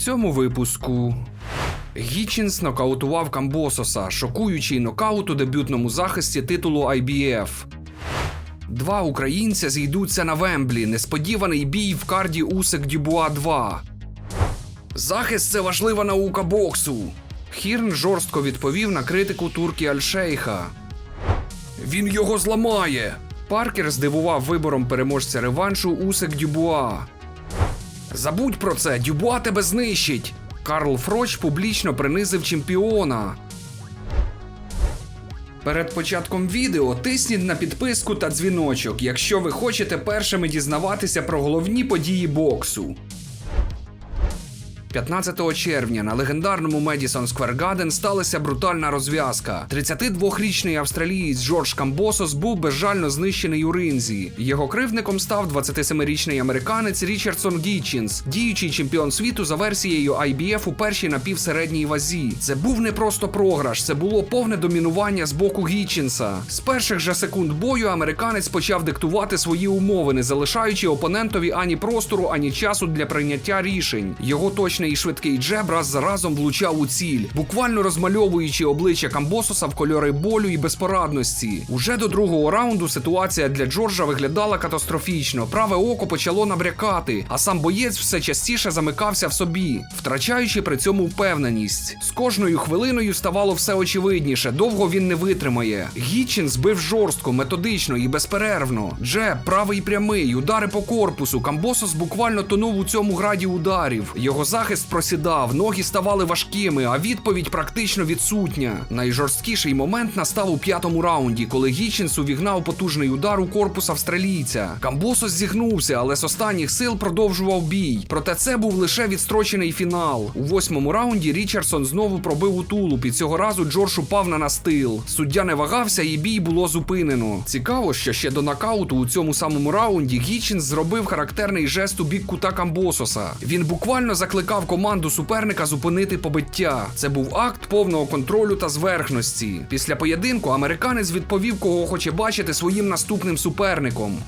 цьому випуску. Гічінс нокаутував Камбососа, шокуючий нокаут у дебютному захисті титулу IBF. Два українця зійдуться на Вемблі. Несподіваний бій в карді Усик Дюбуа 2. Захист це важлива наука боксу. Хірн жорстко відповів на критику турки Альшейха. Він його зламає. Паркер здивував вибором переможця реваншу Усик Дюбуа. Забудь про це, Дюбуа тебе знищить. Карл Фроч публічно принизив чемпіона. Перед початком відео тисніть на підписку та дзвіночок, якщо ви хочете першими дізнаватися про головні події боксу. 15 червня на легендарному Медісон Сквер Гаден сталася брутальна розв'язка. 32-річний австралієць Джордж Камбосос був безжально знищений у ринзі. Його кривдником став 27-річний американець Річардсон Гічінс, діючий чемпіон світу за версією IBF у першій напівсередній вазі. Це був не просто програш, це було повне домінування з боку Гічінса. З перших же секунд бою американець почав диктувати свої умови, не залишаючи опонентові ані простору, ані часу для прийняття рішень. Його точний і швидкий джеб раз за разом влучав у ціль, буквально розмальовуючи обличчя Камбососа в кольори болю і безпорадності. Уже до другого раунду ситуація для Джорджа виглядала катастрофічно. Праве око почало набрякати, а сам боєць все частіше замикався в собі, втрачаючи при цьому впевненість. З кожною хвилиною ставало все очевидніше. Довго він не витримає. Гітчин збив жорстко, методично і безперервно. Джеб, правий прямий, удари по корпусу. Камбосос буквально тонув у цьому граді ударів. Його захист просідав, ноги ставали важкими, а відповідь практично відсутня. Найжорсткіший момент настав у п'ятому раунді, коли Гічінс увігнав потужний удар у корпус австралійця. Камбосос зігнувся, але з останніх сил продовжував бій. Проте це був лише відстрочений фінал. У восьмому раунді Річардсон знову пробив у тулуб, і цього разу Джордж упав на настил. Суддя не вагався, і бій було зупинено. Цікаво, що ще до нокауту у цьому самому раунді Гічінс зробив характерний жест у бік кута Камбососа. Він буквально закликав команду суперника зупинити побиття. Це був акт повного контролю та зверхності. Після поєдинку американець відповів, кого хоче бачити своїм наступним суперником.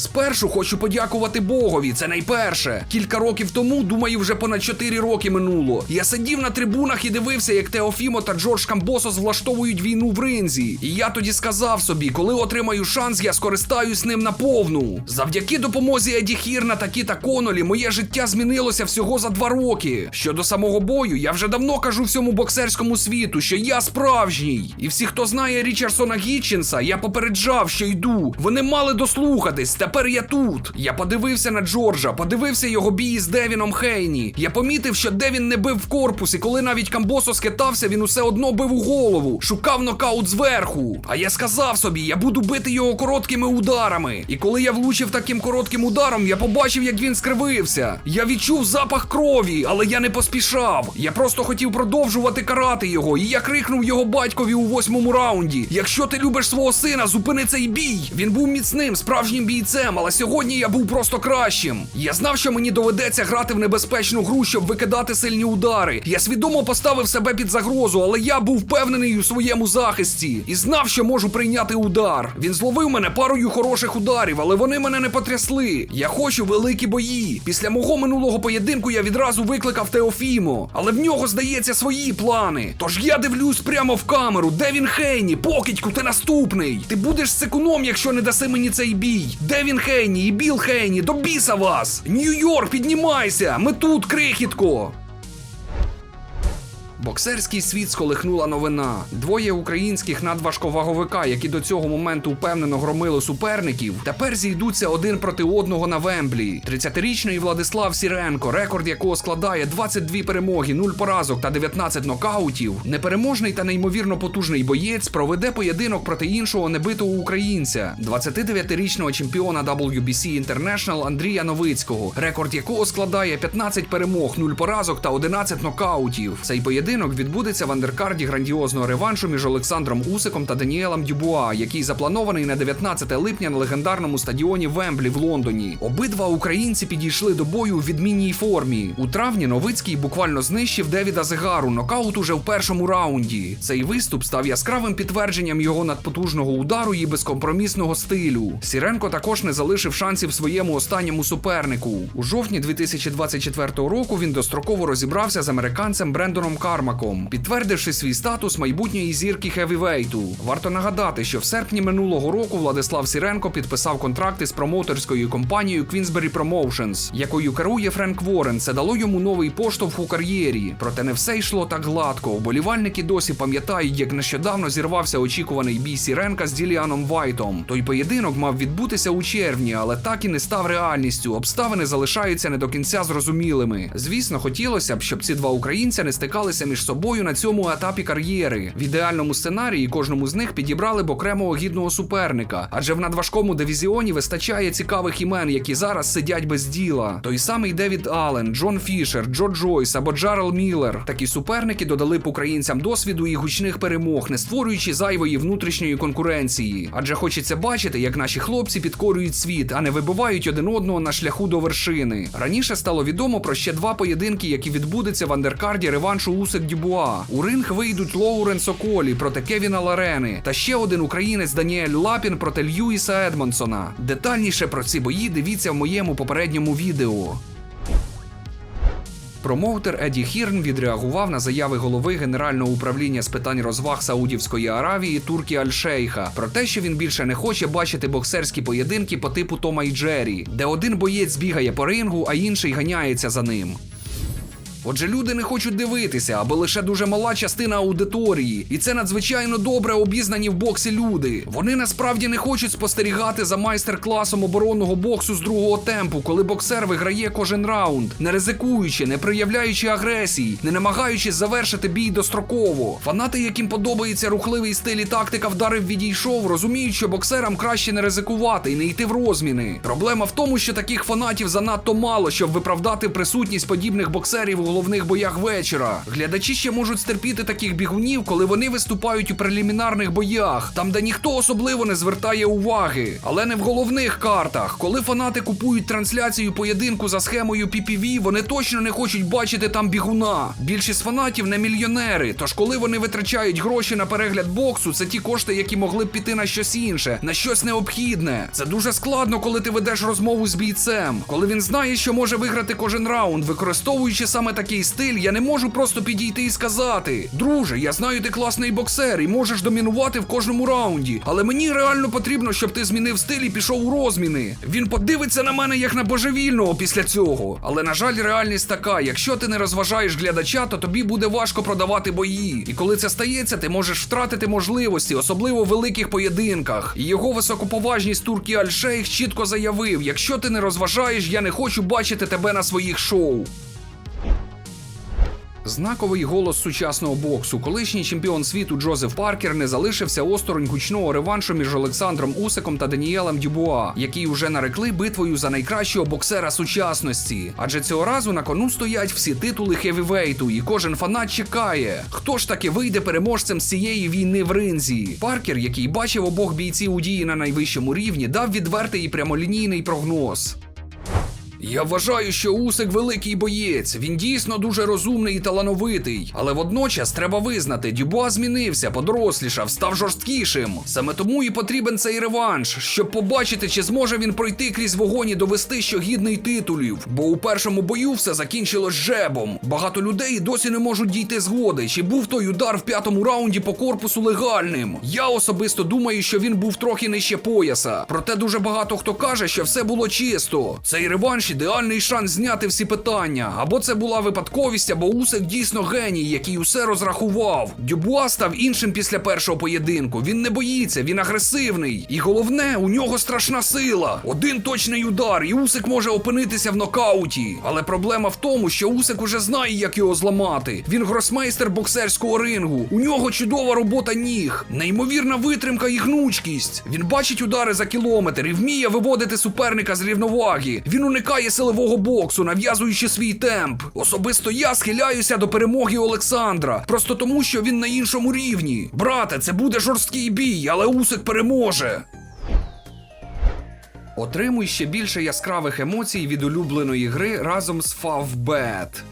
Спершу хочу подякувати Богові, це найперше. Кілька років тому, думаю, вже понад 4 роки минуло. Я сидів на трибунах і дивився, як Теофімо та Джордж Камбосос влаштовують війну в ринзі. І я тоді сказав собі, коли отримаю шанс, я скористаюсь ним наповну. Завдяки допомозі Еді Хірна та Кіта Конолі моє життя змінилося всього за два роки. Щодо самого бою, я вже давно кажу всьому боксерському світу, що я справжній. І всі, хто знає Річардсона Гітчинса, я попереджав, що йду. Вони мали дослухатись. Тепер я тут. Я подивився на Джорджа, подивився його бій з Девіном Хейні. Я помітив, що Девін не бив в корпус, і коли навіть Камбосо скитався, він усе одно бив у голову, шукав нокаут зверху. А я сказав собі, я буду бити його короткими ударами. І коли я влучив таким коротким ударом, я побачив, як він скривився. Я відчув запах крові, але я не поспішав. Я просто хотів продовжувати карати його, і я крикнув його батькові у восьмому раунді: Якщо ти любиш свого сина, зупини цей бій. Він був міцним, справжнім бійцем, але сьогодні я був просто кращим. Я знав, що мені доведеться грати в небезпечну гру, щоб викидати сильні удари. Я свідомо поставив себе під загрозу, але я був впевнений у своєму захисті і знав, що можу прийняти удар. Він зловив мене парою хороших ударів, але вони мене не потрясли. Я хочу великі бої. Pісля мого минулого поєдинку я відразу викликав Теофімо, але в нього здається свої плани. Тож я дивлюсь прямо в камеру, де він Хейні, покидьку, ти наступний. Ти будеш секуном, якщо не даси мені цей бій. Де він Хейні і Біл Хейні, до біса вас! Нью-Йорк, піднімайся! Ми тут, крихітко! Боксерський світ сколихнула новина. Двоє українських надважковаговика, які до цього моменту впевнено громили суперників, тепер зійдуться один проти одного на Вемблі. 30-річний Владислав Сіренко, рекорд якого складає 22 перемоги, 0 поразок та 19 нокаутів. Непереможний та неймовірно потужний боєць проведе поєдинок проти іншого небитого українця, 29-річного чемпіона WBC International Андрія Новицького, рекорд якого складає 15 перемог, 0 поразок та 11 нокаутів. Цей поєдинок поєдинок відбудеться в андеркарді грандіозного реваншу між Олександром Усиком та Даніелем Дюбуа, який запланований на 19 липня на легендарному стадіоні Вемблі в Лондоні. Обидва українці підійшли до бою у відмінній формі. У травні Новицький буквально знищив Девіда Зегару нокаут уже в першому раунді. Цей виступ став яскравим підтвердженням його надпотужного удару і безкомпромісного стилю. Сіренко також не залишив шансів своєму останньому супернику. У жовтні 2024 року він достроково розібрався з американцем Брендоном Кармаком, підтвердивши свій статус майбутньої зірки хевівейту. Варто нагадати, що в серпні минулого року Владислав Сіренко підписав контракти з промоутерською компанією Queensberry Promotions, якою керує Френк Ворен. Це дало йому новий поштовх у кар'єрі. Проте не все йшло так гладко. Вболівальники досі пам'ятають, як нещодавно зірвався очікуваний бій Сіренка з Діліаном Вайтом. Той поєдинок мав відбутися у червні, але так і не став реальністю. Обставини залишаються не до кінця зрозумілими. Звісно, хотілося б, щоб ці два українця не стикалися між собою на цьому етапі кар'єри. В ідеальному сценарії кожному з них підібрали б окремого гідного суперника, адже в надважкому дивізіоні вистачає цікавих імен, які зараз сидять без діла. Той самий Девід Аллен, Джон Фішер, Джо Джойс або Джарел Міллер. Такі суперники додали б українцям досвіду і гучних перемог, не створюючи зайвої внутрішньої конкуренції. Адже хочеться бачити, як наші хлопці підкорюють світ, а не вибивають один одного на шляху до вершини. Раніше стало відомо про ще два поєдинки, які відбудуться в андеркарді реваншу Усик Дюбуа. У ринг вийдуть Лоурен Соколі проти Кевіна Ларени та ще один українець Даніель Лапін проти Льюіса Едмонсона. Детальніше про ці бої дивіться в моєму попередньому відео. Промоутер Еді Хірн відреагував на заяви голови Генерального управління з питань розваг Саудівської Аравії Туркі Аль-Шейха про те, що він більше не хоче бачити боксерські поєдинки по типу Тома і Джері, де один боєць бігає по рингу, а інший ганяється за ним. Отже, люди не хочуть дивитися, або лише дуже мала частина аудиторії, і це надзвичайно добре обізнані в боксі люди. Вони насправді не хочуть спостерігати за майстер-класом оборонного боксу з другого темпу, коли боксер виграє кожен раунд, не ризикуючи, не проявляючи агресії, не намагаючись завершити бій достроково. Фанати, яким подобається рухливий стиль і тактика вдарив відійшов, розуміють, що боксерам краще не ризикувати і не йти в розміни. Проблема в тому, що таких фанатів занадто мало, щоб виправдати присутність подібних боксерів головних боях вечора. Глядачі ще можуть стерпіти таких бігунів, коли вони виступають у прелімінарних боях, там де ніхто особливо не звертає уваги, але не в головних картах. Коли фанати купують трансляцію поєдинку за схемою PPV, вони точно не хочуть бачити там бігуна. Більшість фанатів не мільйонери. Тож, коли вони витрачають гроші на перегляд боксу, це ті кошти, які могли б піти на щось інше, на щось необхідне. Це дуже складно, коли ти ведеш розмову з бійцем, коли він знає, що може виграти кожен раунд, використовуючи саме такий стиль, я не можу просто підійти і сказати: Друже, я знаю, ти класний боксер і можеш домінувати в кожному раунді, але мені реально потрібно, щоб ти змінив стиль і пішов у розміни. Він подивиться на мене як на божевільного після цього. Але на жаль, реальність така: якщо ти не розважаєш глядача, то тобі буде важко продавати бої. І коли це стається, ти можеш втратити можливості, особливо в великих поєдинках. І його високоповажність Туркі Аль-Шейх чітко заявив: якщо ти не розважаєш, я не хочу бачити тебе на своїх шоу. Знаковий голос сучасного боксу, колишній чемпіон світу Джозеф Паркер не залишився осторонь гучного реваншу між Олександром Усиком та Даніелем Дюбуа, які вже нарекли битвою за найкращого боксера сучасності. Адже цього разу на кону стоять всі титули хевівейту, і кожен фанат чекає, хто ж таки вийде переможцем з цієї війни в ринзі. Паркер, який бачив обох бійців у дії на найвищому рівні, дав відвертий і прямолінійний прогноз. Я вважаю, що Усик великий боєць. Він дійсно дуже розумний і талановитий. Але водночас треба визнати, Дюбуа змінився, подорослішав, став жорсткішим. Саме тому і потрібен цей реванш, щоб побачити, чи зможе він пройти крізь вогонь і довести, що гідний титулів. Бо у першому бою все закінчилось жебом. Багато людей досі не можуть дійти згоди, чи був той удар в п'ятому раунді по корпусу легальним. Я особисто думаю, що він був трохи нижче пояса. Проте дуже багато хто каже, що все було чисто. Цей реванш ідеальний шанс зняти всі питання. Або це була випадковість, або Усик дійсно геній, який усе розрахував. Дюбуа став іншим після першого поєдинку. Він не боїться, він агресивний. І головне, у нього страшна сила. Один точний удар, і Усик може опинитися в нокауті. Але проблема в тому, що Усик уже знає, як його зламати. Він гросмейстер боксерського рингу. У нього чудова робота ніг, неймовірна витримка і гнучкість. Він бачить удари за кілометр і вміє виводити суперника з рівноваги. Він уникає шукає силового боксу, нав'язуючи свій темп. Особисто я схиляюся до перемоги Олександра, просто тому, що він на іншому рівні. Брате, це буде жорсткий бій, але Усик переможе. Отримуй ще більше яскравих емоцій від улюбленої гри разом з Favbet.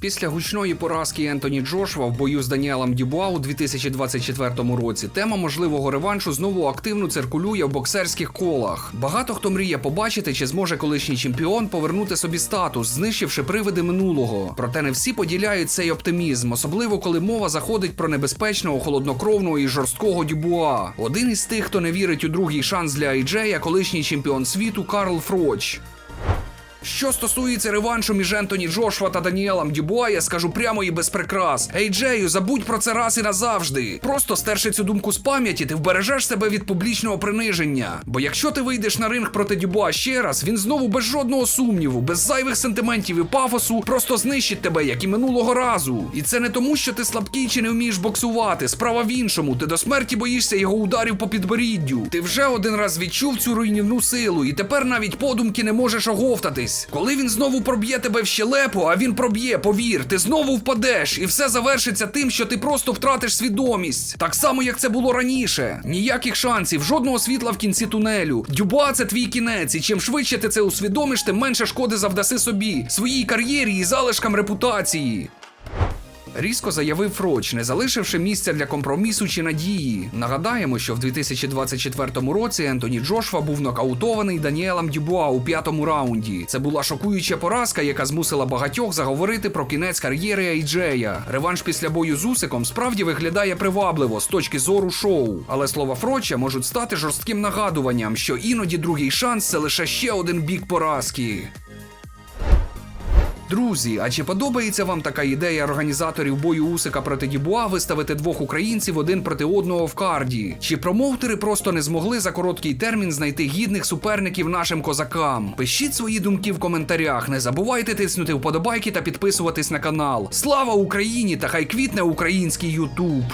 Після гучної поразки Ентоні Джошва в бою з Даніелем Дюбуа у 2024 році тема можливого реваншу знову активно циркулює в боксерських колах. Багато хто мріє побачити, чи зможе колишній чемпіон повернути собі статус, знищивши привиди минулого. Проте не всі поділяють цей оптимізм, особливо коли мова заходить про небезпечного, холоднокровного і жорсткого Дюбуа. Один із тих, хто не вірить у другий шанс для Айджея, колишній чемпіон світу Карл Фроч. Що стосується реваншу між Ентоні Джошуа та Даніелом Дюбуа, я скажу прямо і без прикрас. Ей, Джею, забудь про це раз і назавжди. Просто стерши цю думку з пам'яті, ти вбережеш себе від публічного приниження. Бо якщо ти вийдеш на ринг проти Дюбуа ще раз, він знову без жодного сумніву, без зайвих сентиментів і пафосу, просто знищить тебе, як і минулого разу. І це не тому, що ти слабкий чи не вмієш боксувати. Справа в іншому. Ти до смерті боїшся його ударів по підборіддю. Ти вже один раз відчув цю руйнівну силу, і тепер навіть подумки не можеш оговтатись. Коли він знову проб'є тебе в щелепу, а він проб'є, повір, ти знову впадеш, і все завершиться тим, що ти просто втратиш свідомість. Так само, як це було раніше. Ніяких шансів, жодного світла в кінці тунелю. Дюба це твій кінець, і чим швидше ти це усвідомиш, тим менше шкоди завдаси собі, своїй кар'єрі і залишкам репутації. Різко заявив Фроч, не залишивши місця для компромісу чи надії. Нагадаємо, що в 2024 році Ентоні Джошва був нокаутований Даніелем Дюбуа у п'ятому раунді. Це була шокуюча поразка, яка змусила багатьох заговорити про кінець кар'єри Ейджея. Реванш після бою з Усиком справді виглядає привабливо з точки зору шоу. Але слова Фроча можуть стати жорстким нагадуванням, що іноді другий шанс це лише ще один бік поразки. Друзі, а чи подобається вам така ідея організаторів бою Усика проти Дібуа виставити двох українців один проти одного в карді? Чи промоутери просто не змогли за короткий термін знайти гідних суперників нашим козакам? Пишіть свої думки в коментарях. Не забувайте тиснути вподобайки та підписуватись на канал. Слава Україні та хай квітне український Ютуб!